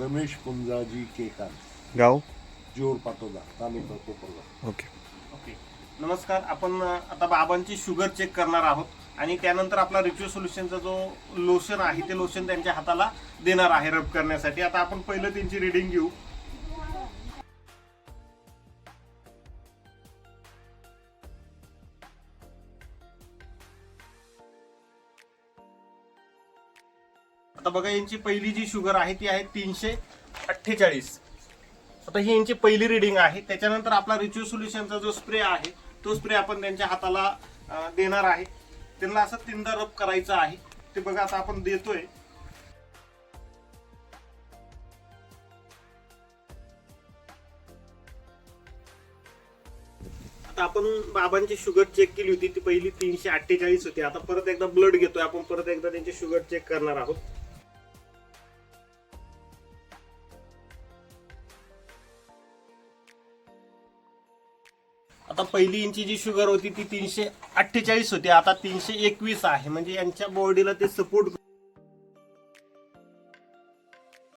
रमेश पुंजाजी केकार. गाव? जोर पाटोदा तालुका Kopargaon. Okay. Okay. नमस्कार आपण आता बाबांची शुगर चेक करणार आहोत आणि त्यानंतर आपला रिच्यू सोल्युशनचा जो लोशन आहे ते लोशन त्यांच्या हाताला देणार आहे रब करण्यासाठी. आता आपण पहिलं त्यांची रिडिंग घेऊ. आता बघा यांची पहिली जी शुगर आहे ती आहे तीनशे अठ्ठेचाळीस. आता ही यांची पहिली रिडिंग आहे. त्याच्यानंतर आपला रिच्यू सोल्युशनचा जो स्प्रे आहे तो स्प्रे आपण त्यांच्या हाताला देणार आहे. त्यांना असं तीनदा रब करायचं आहे. ते बघा आता आपण देतोय. आता आपण बाबांची शुगर चेक केली होती. ती पहिली तीनशे अठ्ठेचाळीस होती. आता परत एकदा ब्लड घेतोय. आपण परत एकदा त्यांची शुगर चेक करणार आहोत. आता पहिली इंची जी शुगर होती ती तीनशे अठ्ठेचाळीस होती. आता तीनशे एकवीस आहे. म्हणजे यांच्या बॉडीला ते सपोर्ट